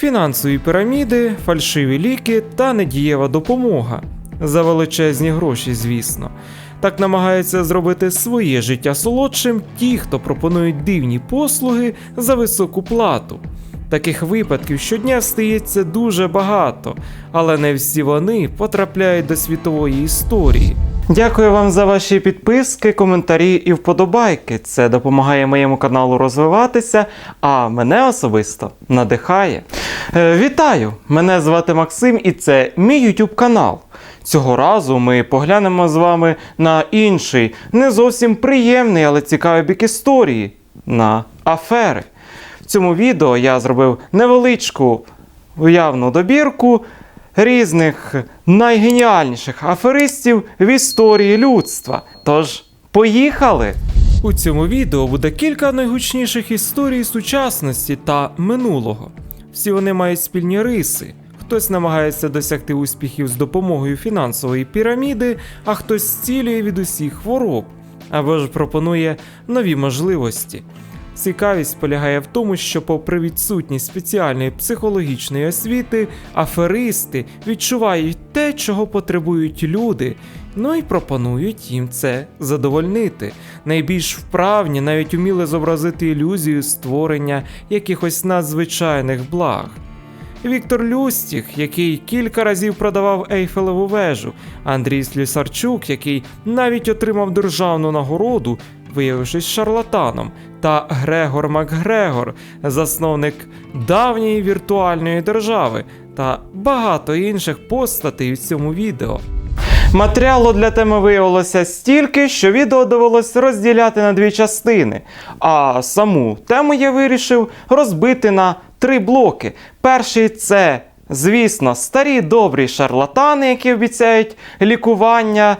фінансові піраміди, фальшиві ліки та недієва допомога. За величезні гроші, звісно. Так намагаються зробити своє життя солодшим ті, хто пропонують дивні послуги за високу плату. Таких випадків щодня стається дуже багато, але не всі вони потрапляють до світової історії. Дякую вам за ваші підписки, коментарі і вподобайки. Це допомагає моєму каналу розвиватися, а мене особисто надихає. Е, вітаю! Мене звати Максим, і це мій YouTube канал. Цього разу ми поглянемо з вами на інший, не зовсім приємний, але цікавий бік історії на афери. В цьому відео я зробив невеличку уявну добірку різних найгеніальніших аферистів в історії людства. Тож, поїхали! У цьому відео буде кілька найгучніших історій сучасності та минулого. Всі вони мають спільні риси. Хтось намагається досягти успіхів з допомогою фінансової піраміди, а хтось зцілює від усіх хвороб або ж пропонує нові можливості. Цікавість полягає в тому, що, попри відсутність спеціальної психологічної освіти, аферисти відчувають те, чого потребують люди, ну і пропонують їм це задовольнити. Найбільш вправні навіть уміли зобразити ілюзію створення якихось надзвичайних благ. Віктор Люстіх, який кілька разів продавав Ейфелеву вежу, Андрій Слюсарчук, який навіть отримав державну нагороду, виявившись шарлатаном, та Грегор Макгрегор, засновник давньої віртуальної держави, та багато інших постатей у цьому відео. Матеріалу для теми виявилося стільки, що відео довелось розділяти на дві частини. А саму тему я вирішив розбити на три блоки. Перший це, звісно, старі добрі шарлатани, які обіцяють лікування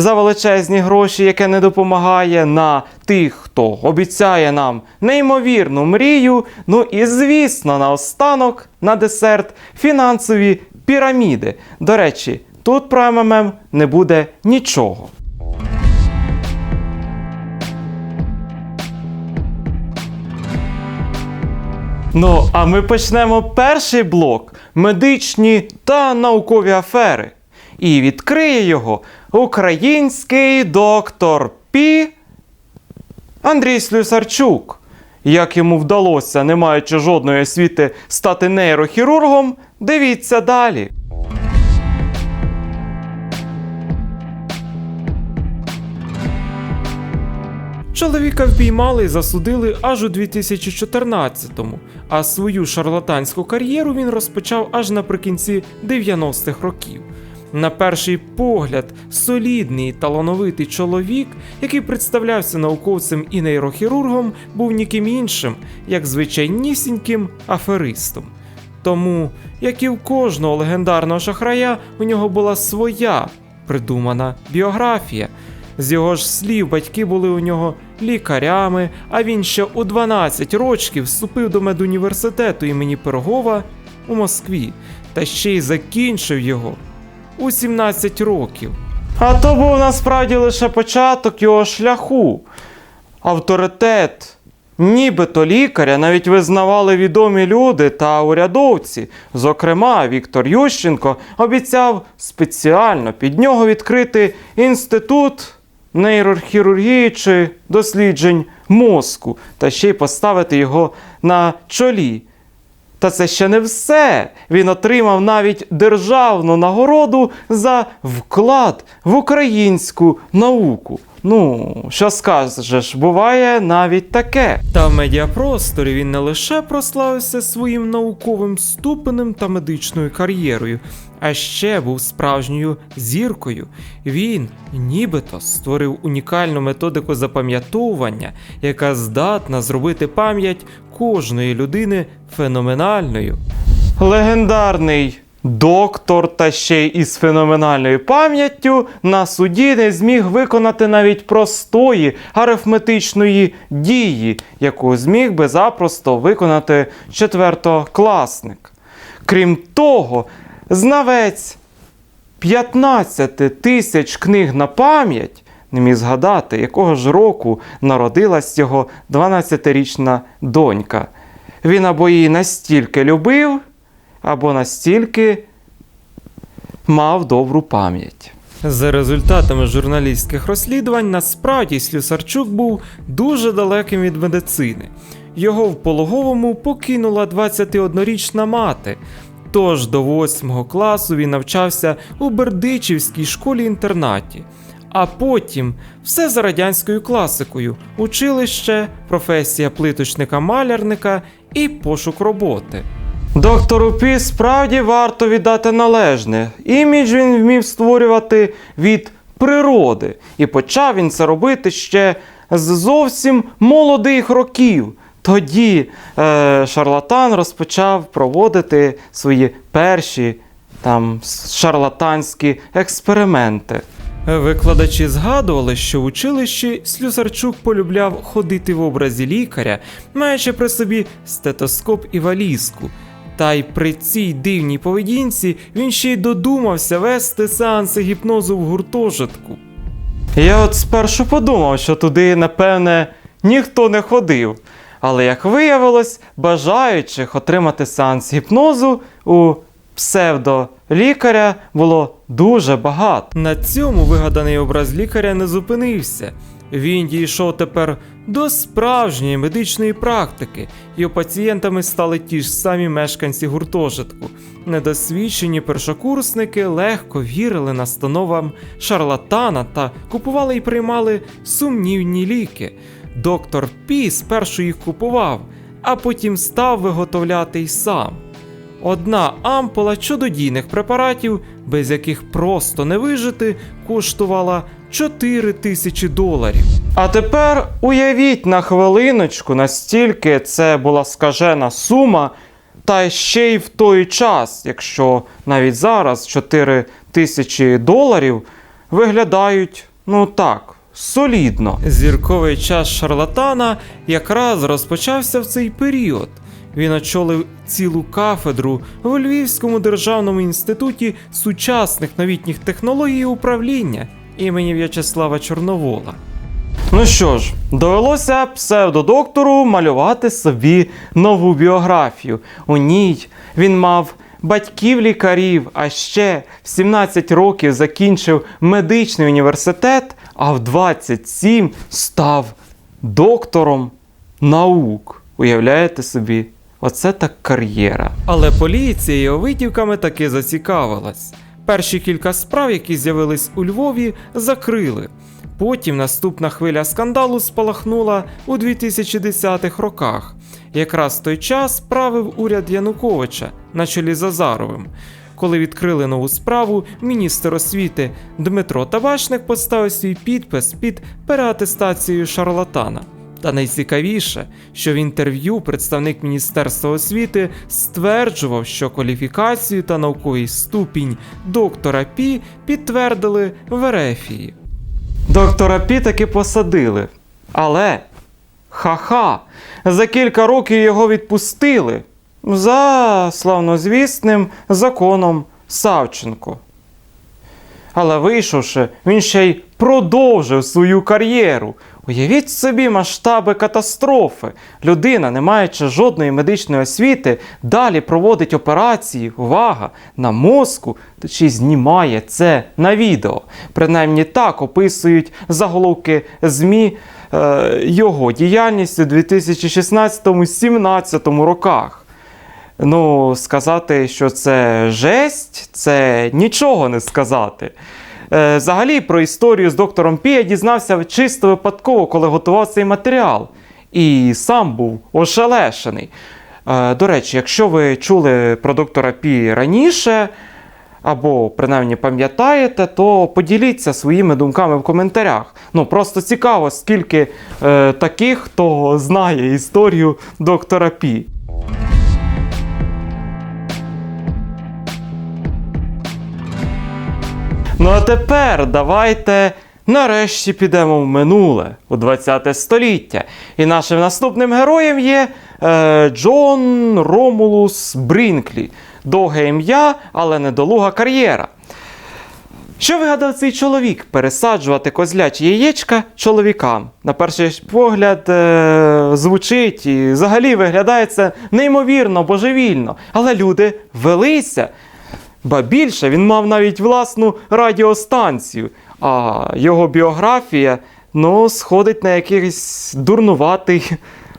за величезні гроші, яке не допомагає на тих, хто обіцяє нам неймовірну мрію. Ну і звісно, наостанок, на десерт, фінансові піраміди. До речі, тут про МММ не буде нічого. Ну, а ми почнемо перший блок медичні та наукові афери. І відкриє його український доктор Пі Андрій Слюсарчук. Як йому вдалося, не маючи жодної освіти, стати нейрохірургом, дивіться далі. Чоловіка впіймали і засудили аж у 2014-му, а свою шарлатанську кар'єру він розпочав аж наприкінці 90-х років. На перший погляд, солідний талановитий чоловік, який представлявся науковцем і нейрохірургом, був ніким іншим, як звичайнісіньким аферистом. Тому, як і в кожного легендарного шахрая, у нього була своя придумана біографія. З його ж слів, батьки були у нього лікарями, а він ще у 12 років вступив до медуніверситету імені Пирогова у Москві та ще й закінчив його у 17 років. А то був насправді лише початок його шляху. Авторитет, нібито лікаря навіть визнавали відомі люди та урядовці. Зокрема, Віктор Ющенко обіцяв спеціально під нього відкрити інститут нейрохірургії чи досліджень мозку, та ще й поставити його на чолі. Та це ще не все. Він отримав навіть державну нагороду за вклад в українську науку. Ну, що скажеш, буває навіть таке. Та в медіапросторі він не лише прославився своїм науковим ступенем та медичною кар'єрою, а ще був справжньою зіркою. Він нібито створив унікальну методику запам'ятовування, яка здатна зробити пам'ять кожної людини феноменальною. Легендарний доктор та ще й із феноменальною пам'яттю на суді не зміг виконати навіть простої арифметичної дії, яку зміг би запросто виконати четвертокласник. Крім того, знавець 15 тисяч книг на пам'ять не міг згадати, якого ж року народилась його 12-річна донька. Він або її настільки любив, або настільки мав добру пам'ять. За результатами журналістських розслідувань, насправді Слюсарчук був дуже далеким від медицини. Його в пологовому покинула 21-річна мати. Тож до 8 класу він навчався у Бердичівській школі-інтернаті. А потім все за радянською класикою: училище, професія плиточника-малярника і пошук роботи. Доктору Пі справді варто віддати належне. Імідж він вмів створювати від природи, і почав він це робити ще з зовсім молодих років. Тоді е, шарлатан розпочав проводити свої перші там шарлатанські експерименти. Викладачі згадували, що в училищі Слюсарчук полюбляв ходити в образі лікаря, маючи при собі стетоскоп і валізку. Та й при цій дивній поведінці він ще й додумався вести сеанси гіпнозу в гуртожитку. Я от спершу подумав, що туди, напевне, ніхто не ходив. Але як виявилось, бажаючих отримати сеанс гіпнозу у псевдолікаря було дуже багато. На цьому вигаданий образ лікаря не зупинився. Він дійшов тепер до справжньої медичної практики, його пацієнтами стали ті ж самі мешканці гуртожитку. Недосвідчені першокурсники легко вірили настановам шарлатана та купували і приймали сумнівні ліки. Доктор Пі спершу їх купував, а потім став виготовляти й сам. Одна ампула чудодійних препаратів, без яких просто не вижити, коштувала 4 тисячі доларів. А тепер уявіть на хвилиночку, настільки це була скажена сума, та ще й в той час, якщо навіть зараз 4 тисячі доларів виглядають, ну так, солідно. Зірковий час шарлатана якраз розпочався в цей період. Він очолив цілу кафедру в Львівському державному інституті сучасних новітніх технологій управління імені В'ячеслава Чорновола. Ну що ж, довелося псевдодоктору малювати собі нову біографію. У ній він мав батьків лікарів, а ще в 17 років закінчив медичний університет, а в 27 став доктором наук. Уявляєте собі? Оце так кар'єра. Але поліція його витівками таки зацікавилась. Перші кілька справ, які з'явились у Львові, закрили. Потім наступна хвиля скандалу спалахнула у 2010-х роках. Якраз той час правив уряд Януковича на чолі з Азаровим. Коли відкрили нову справу, міністр освіти Дмитро Табачник поставив свій підпис під переатестацією шарлатана. Та найцікавіше, що в інтерв'ю представник Міністерства освіти стверджував, що кваліфікацію та науковий ступінь доктора Пі підтвердили в Ерефії. Доктора Пі таки посадили. Але ха-ха, за кілька років його відпустили за славнозвісним законом Савченко. Але вийшовши, він ще й продовжив свою кар'єру. Уявіть собі масштаби катастрофи. Людина, не маючи жодної медичної освіти, далі проводить операції, увага, на мозку, й знімає це на відео. Принаймні так описують заголовки ЗМІ е, його діяльність у 2016-17 роках. Ну, сказати, що це жесть, це нічого не сказати. Е, взагалі, про історію з доктором Пі я дізнався чисто випадково, коли готував цей матеріал. І сам був ошелешений. Е, до речі, якщо ви чули про доктора Пі раніше, або принаймні пам'ятаєте, то поділіться своїми думками в коментарях. Ну, просто цікаво, скільки е, таких, хто знає історію доктора Пі. Ну а тепер давайте нарешті підемо в минуле у 20 століття. І нашим наступним героєм є е, Джон Ромулус Брінклі. Довге ім'я, але недолуга кар'єра. Що вигадав цей чоловік пересаджувати козлячі яєчка чоловікам? На перший погляд е- звучить і взагалі виглядає це неймовірно, божевільно. Але люди велися. Ба більше він мав навіть власну радіостанцію, а його біографія ну, сходить на якийсь дурнуватий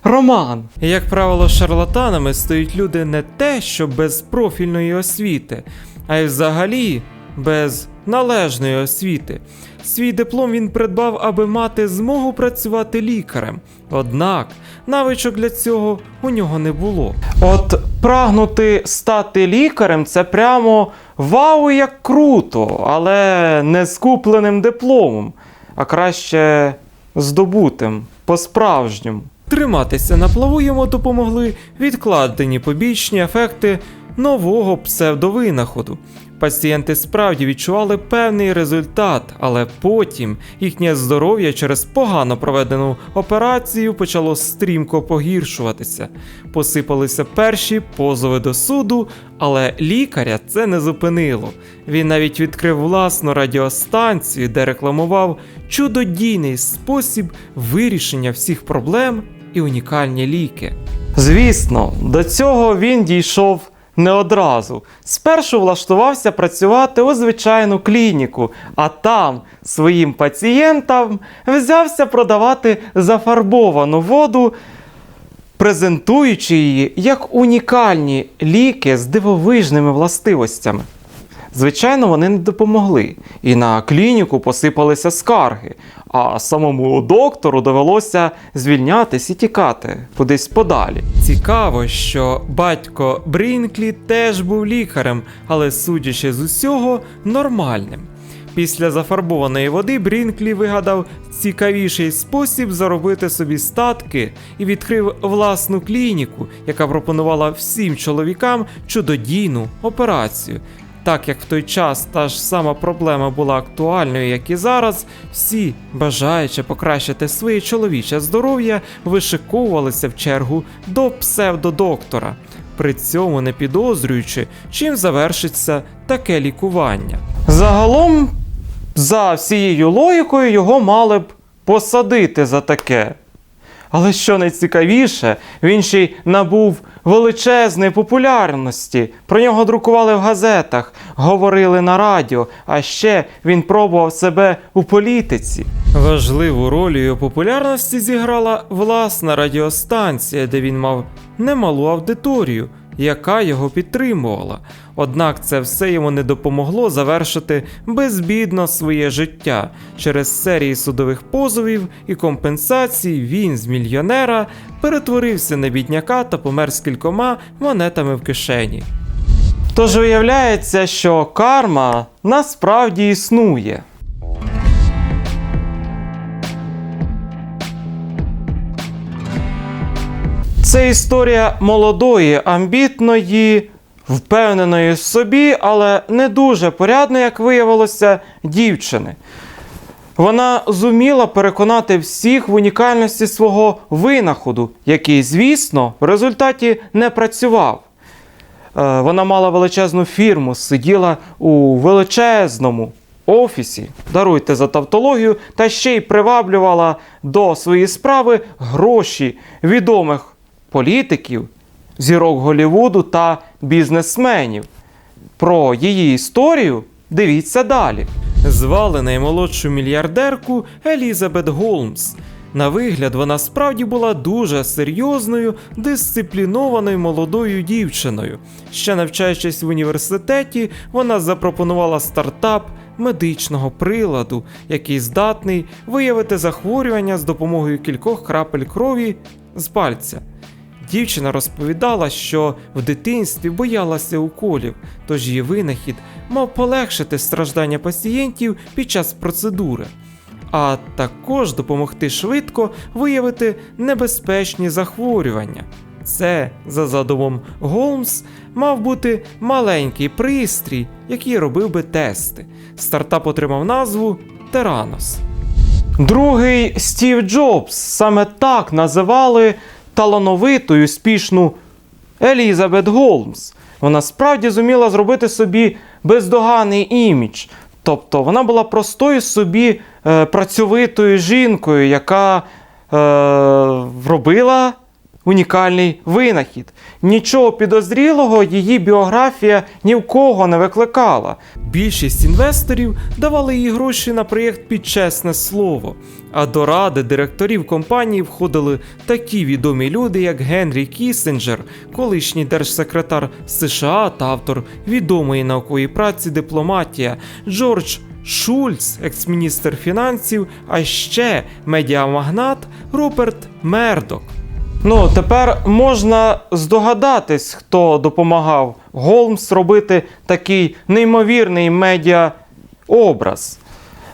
роман. Як правило, шарлатанами стають люди не те, що без профільної освіти, а й взагалі без належної освіти. Свій диплом він придбав, аби мати змогу працювати лікарем. Однак навичок для цього у нього не було. От прагнути стати лікарем це прямо вау, як круто, але не скупленим дипломом, а краще здобутим по-справжньому. Триматися на плаву йому допомогли відкладені побічні ефекти нового псевдовинаходу. Пацієнти справді відчували певний результат, але потім їхнє здоров'я через погано проведену операцію почало стрімко погіршуватися. Посипалися перші позови до суду, але лікаря це не зупинило. Він навіть відкрив власну радіостанцію, де рекламував чудодійний спосіб вирішення всіх проблем і унікальні ліки. Звісно, до цього він дійшов не одразу. Спершу влаштувався працювати у звичайну клініку, а там своїм пацієнтам взявся продавати зафарбовану воду, презентуючи її як унікальні ліки з дивовижними властивостями. Звичайно, вони не допомогли, і на клініку посипалися скарги, а самому доктору довелося звільнятись і тікати кудись подалі. Цікаво, що батько Брінклі теж був лікарем, але судячи з усього, нормальним. Після зафарбованої води Брінклі вигадав цікавіший спосіб заробити собі статки і відкрив власну клініку, яка пропонувала всім чоловікам чудодійну операцію. Так як в той час та ж сама проблема була актуальною, як і зараз, всі, бажаючи покращити своє чоловіче здоров'я, вишиковувалися в чергу до псевдодоктора, при цьому не підозрюючи, чим завершиться таке лікування. Загалом, за всією логікою, його мали б посадити за таке. Але що найцікавіше, він ще й набув величезної популярності. Про нього друкували в газетах, говорили на радіо, а ще він пробував себе у політиці. Важливу роль його популярності зіграла власна радіостанція, де він мав немалу аудиторію, яка його підтримувала. Однак це все йому не допомогло завершити безбідно своє життя. Через серії судових позовів і компенсацій він з мільйонера перетворився на бідняка та помер з кількома монетами в кишені. Тож виявляється, що карма насправді існує. Це історія молодої, амбітної, впевненої в собі, але не дуже порядної, як виявилося, дівчини. Вона зуміла переконати всіх в унікальності свого винаходу, який, звісно, в результаті не працював. Е, Вона мала величезну фірму, сиділа у величезному офісі, даруйте за тавтологію, та ще й приваблювала до своєї справи гроші відомих політиків, зірок Голлівуду та бізнесменів. Про її історію дивіться далі. Звали наймолодшу мільярдерку Елізабет Голмс. На вигляд, вона справді була дуже серйозною, дисциплінованою молодою дівчиною. Ще навчаючись в університеті, вона запропонувала стартап медичного приладу, який здатний виявити захворювання з допомогою кількох крапель крові з пальця. Дівчина розповідала, що в дитинстві боялася уколів, тож її винахід мав полегшити страждання пацієнтів під час процедури, а також допомогти швидко виявити небезпечні захворювання. Це, за задумом Голмс, мав бути маленький пристрій, який робив би тести. Стартап отримав назву Теранос. Другий Стів Джобс саме так називали талановиту і успішну Елізабет Голмс. Вона справді зуміла зробити собі бездоганний імідж. Тобто вона була простою собі е, працьовитою жінкою, яка е, робила унікальний винахід. Нічого підозрілого її біографія ні в кого не викликала. Більшість інвесторів давали їй гроші на проєкт під чесне слово. А до ради директорів компанії входили такі відомі люди, як Генрі Кісінджер, колишній держсекретар США та автор відомої наукової праці Дипломатія, Джордж Шульц, екс-міністр фінансів, а ще медіамагнат Руперт Мердок. Ну, тепер можна здогадатись, хто допомагав Голмс робити такий неймовірний медіа-образ.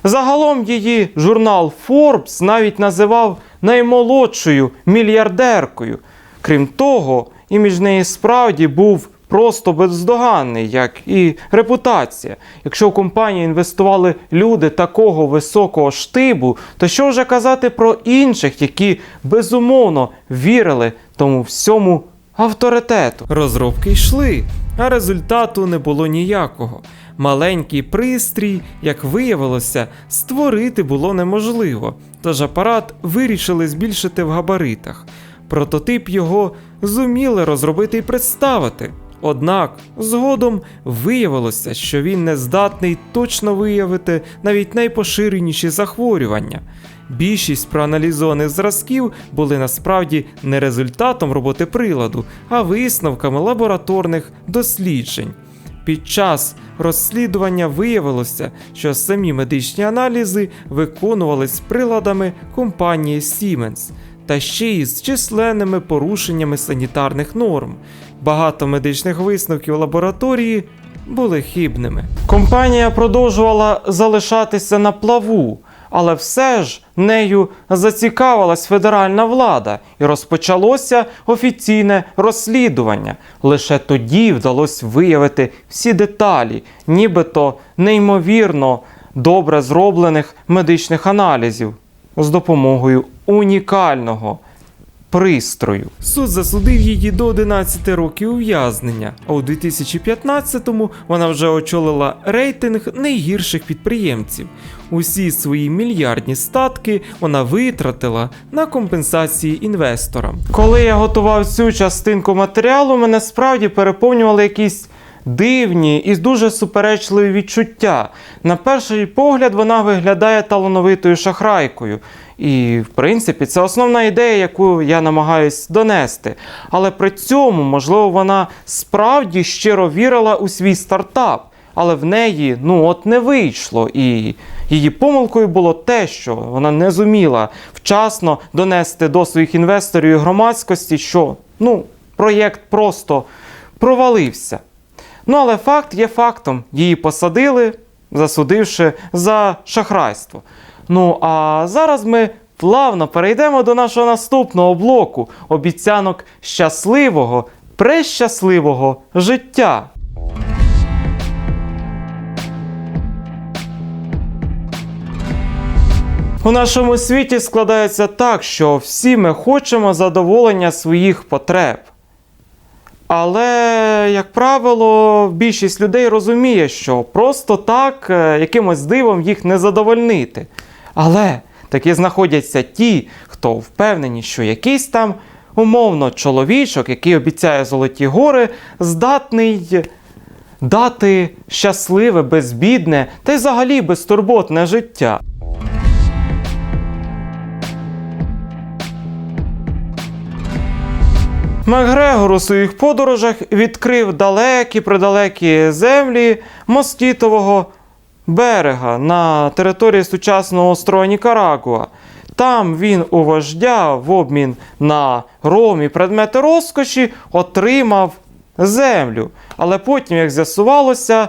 Загалом її журнал Forbes навіть називав наймолодшою мільярдеркою. Крім того, імідж неї справді був просто бездоганний, як і репутація. Якщо в компанію інвестували люди такого високого штибу, то що вже казати про інших, які безумовно вірили тому всьому авторитету? Розробки йшли, а результату не було ніякого. Маленький пристрій, як виявилося, створити було неможливо, тож апарат вирішили збільшити в габаритах. Прототип його зуміли розробити і представити. Однак згодом виявилося, що він не здатний точно виявити навіть найпоширеніші захворювання. Більшість проаналізованих зразків були насправді не результатом роботи приладу, а висновками лабораторних досліджень. Під час розслідування виявилося, що самі медичні аналізи виконувались приладами компанії Siemens, та ще й з численними порушеннями санітарних норм. Багато медичних висновків лабораторії були хибними. Компанія продовжувала залишатися на плаву, але все ж нею зацікавилась федеральна влада і розпочалося офіційне розслідування. Лише тоді вдалося виявити всі деталі, нібито неймовірно добре зроблених медичних аналізів з допомогою унікального пристрою. Суд засудив її до 11 років ув'язнення, а у 2015-му вона вже очолила рейтинг найгірших підприємців. Усі свої мільярдні статки вона витратила на компенсації інвесторам. Коли я готував цю частинку матеріалу, мене справді переповнювали якісь дивні і дуже суперечливі відчуття. На перший погляд, вона виглядає талановитою шахрайкою. І, в принципі, це основна ідея, яку я намагаюсь донести. Але при цьому, можливо, вона справді щиро вірила у свій стартап. Але в неї ну от не вийшло. І її помилкою було те, що вона не зуміла вчасно донести до своїх інвесторів і громадськості, що ну, проєкт просто провалився. Ну, але факт є фактом. Її посадили, засудивши за шахрайство. Ну а зараз ми плавно перейдемо до нашого наступного блоку обіцянок щасливого, прещасливого життя. У нашому світі складається так, що всі ми хочемо задоволення своїх потреб. Але, як правило, більшість людей розуміє, що просто так е, якимось дивом їх не задовольнити. Але таки знаходяться ті, хто впевнені, що якийсь там умовно чоловічок, який обіцяє золоті гори, здатний дати щасливе, безбідне та й взагалі безтурботне життя. Макгрегор у своїх подорожах відкрив далекі придалекі землі москітового берега на території сучасного острова Нікарагуа. Там він у вождя в обмін на ром і предмети розкоші отримав землю. Але потім, як з'ясувалося,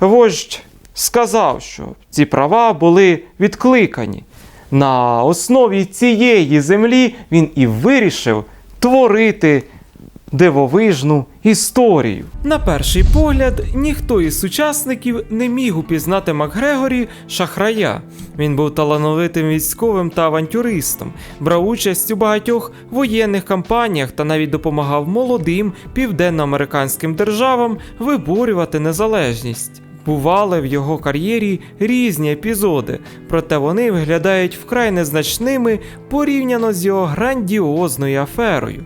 вождь сказав, що ці права були відкликані. На основі цієї землі він і вирішив творити дивовижну історію. На перший погляд, ніхто із сучасників не міг упізнати Макгрегорі шахрая. Він був талановитим військовим та авантюристом, брав участь у багатьох воєнних кампаніях та навіть допомагав молодим південноамериканським державам виборювати незалежність. Бували в його кар'єрі різні епізоди, проте вони виглядають вкрай незначними порівняно з його грандіозною аферою.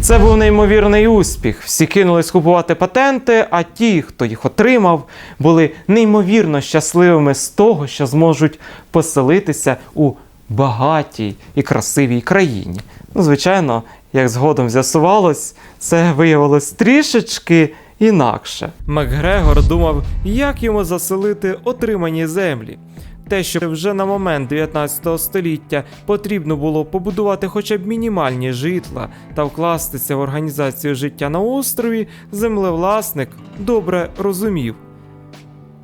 Це був неймовірний успіх. Всі кинулись купувати патенти, а ті, хто їх отримав, були неймовірно щасливими з того, що зможуть поселитися у багатій і красивій країні. Ну, звичайно, як згодом з'ясувалось, це виявилось трішечки інакше. Макгрегор думав, як йому заселити отримані землі. Те, що вже на момент 19 століття потрібно було побудувати хоча б мінімальні житла та вкластися в організацію життя на острові, землевласник добре розумів.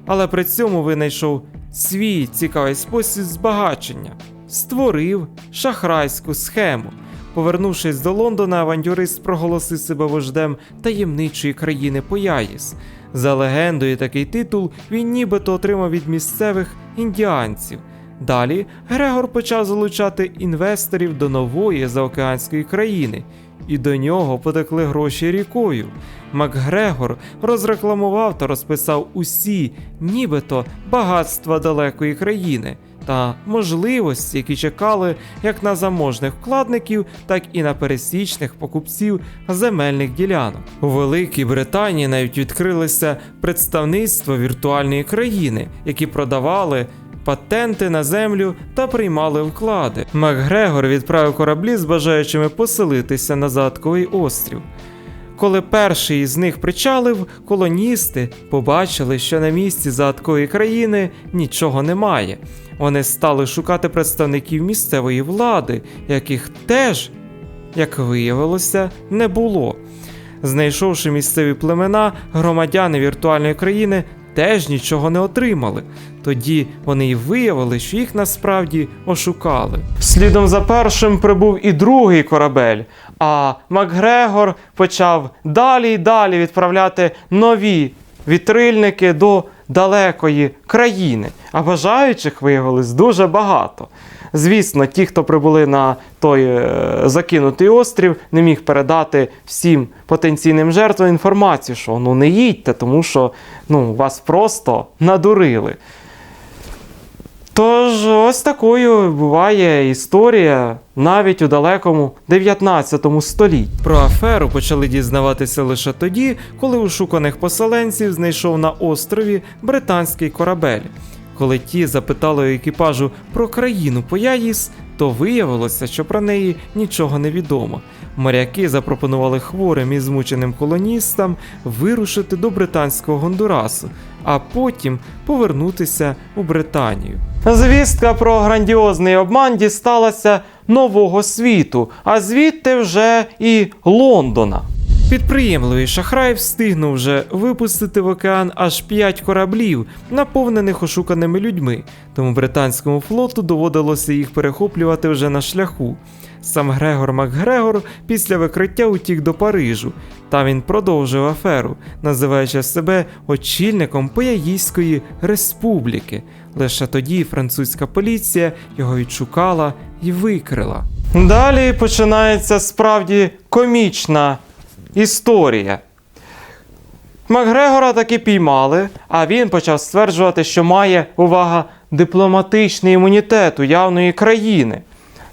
Але при цьому винайшов свій цікавий спосіб збагачення, створив шахрайську схему. Повернувшись до Лондона, авантюрист проголосив себе вождем таємничої країни Пояїс. За легендою, такий титул він нібито отримав від місцевих індіанців. Далі Грегор почав залучати інвесторів до нової заокеанської країни, і до нього потекли гроші рікою. Макгрегор розрекламував та розписав усі, нібито багатства далекої країни та можливості, які чекали як на заможних вкладників, так і на пересічних покупців земельних ділянок. У Великій Британії навіть відкрилися представництва віртуальної країни, які продавали. Патенти на землю та приймали вклади. Макгрегор відправив кораблі з бажаючими поселитися на Задковий острів. Коли перший із них причалив, колоністи побачили, що на місці задкової країни нічого немає. Вони стали шукати представників місцевої влади, яких теж, як виявилося, не було. Знайшовши місцеві племена, громадяни віртуальної країни теж нічого не отримали. Тоді вони й виявили, що їх насправді ошукали. Слідом за першим прибув і другий корабель, а Макгрегор почав далі й далі відправляти нові вітрильники до далекої країни, а бажаючих виявилось дуже багато. Звісно, ті, хто прибули на той е, закинутий острів, не міг передати всім потенційним жертвам інформацію, що ну не їдьте, тому що ну, вас просто надурили. Тож, ось такою буває історія навіть у далекому 19 столітті. Про аферу почали дізнаватися лише тоді, коли у шуканих поселенців знайшов на острові британський корабель. Коли ті запитали екіпажу про країну Пояїс, то виявилося, що про неї нічого не відомо. Моряки запропонували хворим і змученим колоністам вирушити до британського Гондурасу, а потім повернутися у Британію. Звістка про грандіозний обман дісталася нового світу, а звідти вже і Лондона. Підприємливий шахрай встигнув вже випустити в океан аж 5 кораблів, наповнених ошуканими людьми, тому британському флоту доводилося їх перехоплювати вже на шляху. Сам Грегор Макгрегор після викриття утік до Парижу. Там він продовжив аферу, називаючи себе очільником Пояїської республіки. Лише тоді французька поліція його відшукала і викрила. Далі починається справді комічна історія. Макгрегора таки піймали, а він почав стверджувати, що має увага дипломатичний імунітет уявної країни.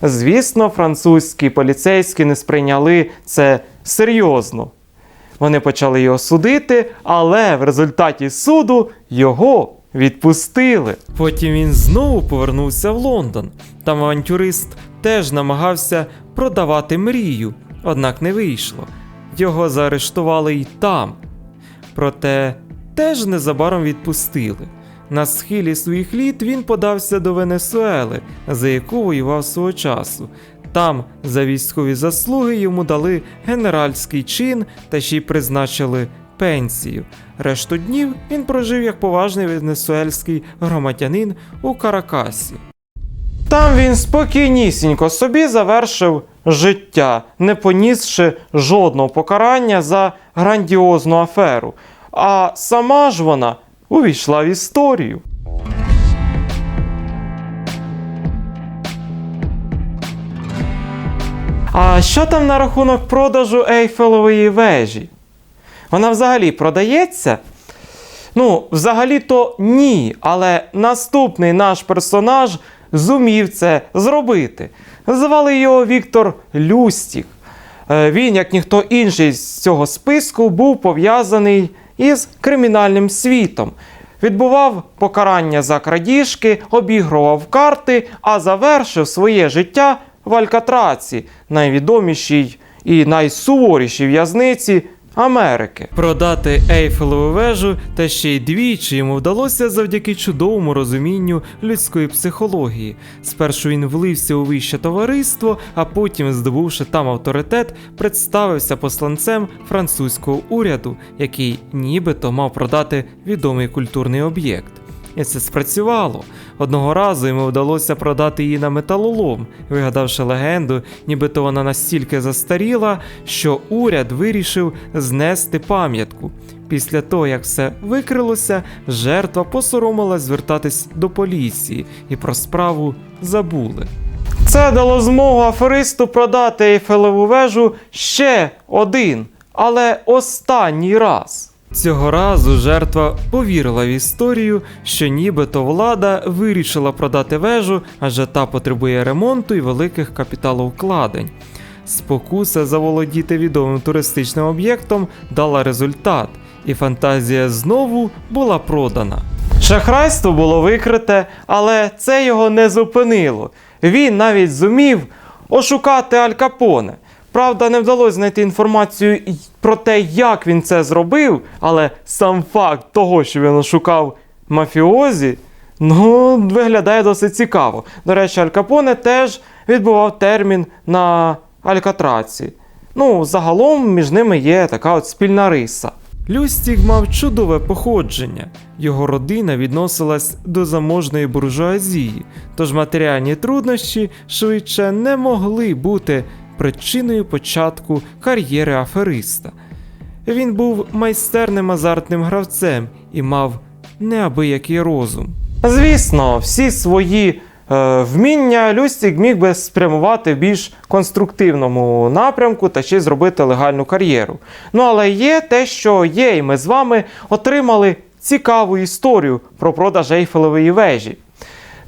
Звісно, французькі поліцейські не сприйняли це серйозно. Вони почали його судити, але в результаті суду його відпустили. Потім він знову повернувся в Лондон. Там авантюрист теж намагався продавати мрію, однак не вийшло. Його заарештували й там. Проте теж незабаром відпустили. На схилі своїх літ він подався до Венесуели, за яку воював свого часу. Там за військові заслуги йому дали генеральський чин та ще й призначили пенсію. Решту днів він прожив як поважний венесуельський громадянин у Каракасі. Там він спокійнісінько собі завершив життя, не понісши жодного покарання за грандіозну аферу. А сама ж вона увійшла в історію. А що там на рахунок продажу Ейфелевої вежі? Вона взагалі продається? Ну, взагалі-то ні, але наступний наш персонаж зумів це зробити. Звали його Віктор Люстік. Е, Він, як ніхто інший з цього списку, був пов'язаний із кримінальним світом. Відбував покарання за крадіжки, обігрував карти, а завершив своє життя в Алькатраці, найвідомішій і найсуворішій в'язниці Америки. Продати Ейфелеву вежу та ще й двічі йому вдалося завдяки чудовому розумінню людської психології. Спершу він влився у вище товариство, а потім, здобувши там авторитет, представився посланцем французького уряду, який нібито мав продати відомий культурний об'єкт. І це спрацювало. Одного разу йому вдалося продати її на металолом, вигадавши легенду, нібито вона настільки застаріла, що уряд вирішив знести пам'ятку. Після того, як все викрилося, жертва посоромилась звертатись до поліції і про справу забули. Це дало змогу аферисту продати Ейфелеву вежу ще один, але останній раз. Цього разу жертва повірила в історію, що нібито влада вирішила продати вежу, адже та потребує ремонту і великих капіталовкладень. Спокуса заволодіти відомим туристичним об'єктом дала результат, і фантазія знову була продана. Шахрайство було викрите, але це його не зупинило. Він навіть зумів ошукати Аль Капоне. Правда, не вдалося знайти інформацію про те, як він це зробив, але сам факт того, що він ошукав мафіозі, ну, виглядає досить цікаво. До речі, Аль Капоне теж відбував термін на Алькатраці. Ну, загалом між ними є така от спільна риса. Люстік мав чудове походження. Його родина відносилась до заможної буржуазії, тож матеріальні труднощі швидше не могли бути причиною початку кар'єри афериста. Він був майстерним азартним гравцем і мав неабиякий розум. Звісно, всі свої е, вміння Люстік міг би спрямувати в більш конструктивному напрямку та ще й зробити легальну кар'єру. Ну але є те, що є, і ми з вами отримали цікаву історію про продаж Ейфелевої вежі.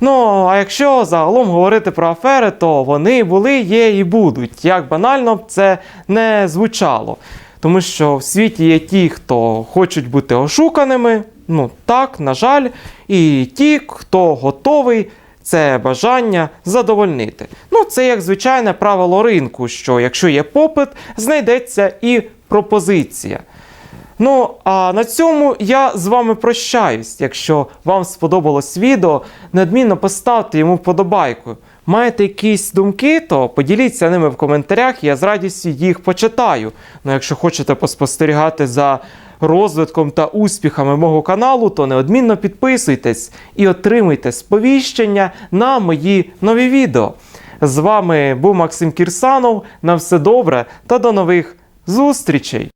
Ну, а якщо загалом говорити про афери, то вони були, є і будуть. Як банально б це не звучало. Тому що в світі є ті, хто хочуть бути ошуканими, ну так, на жаль, і ті, хто готовий це бажання задовольнити. Ну, це як звичайне правило ринку, що якщо є попит, знайдеться і пропозиція. Ну, а на цьому я з вами прощаюсь. Якщо вам сподобалось відео, неодмінно поставте йому вподобайку. Маєте якісь думки, то поділіться ними в коментарях, я з радістю їх почитаю. Ну, якщо хочете поспостерігати за розвитком та успіхами мого каналу, то неодмінно підписуйтесь і отримуйте сповіщення на мої нові відео. З вами був Максим Кірсанов. На все добре та до нових зустрічей!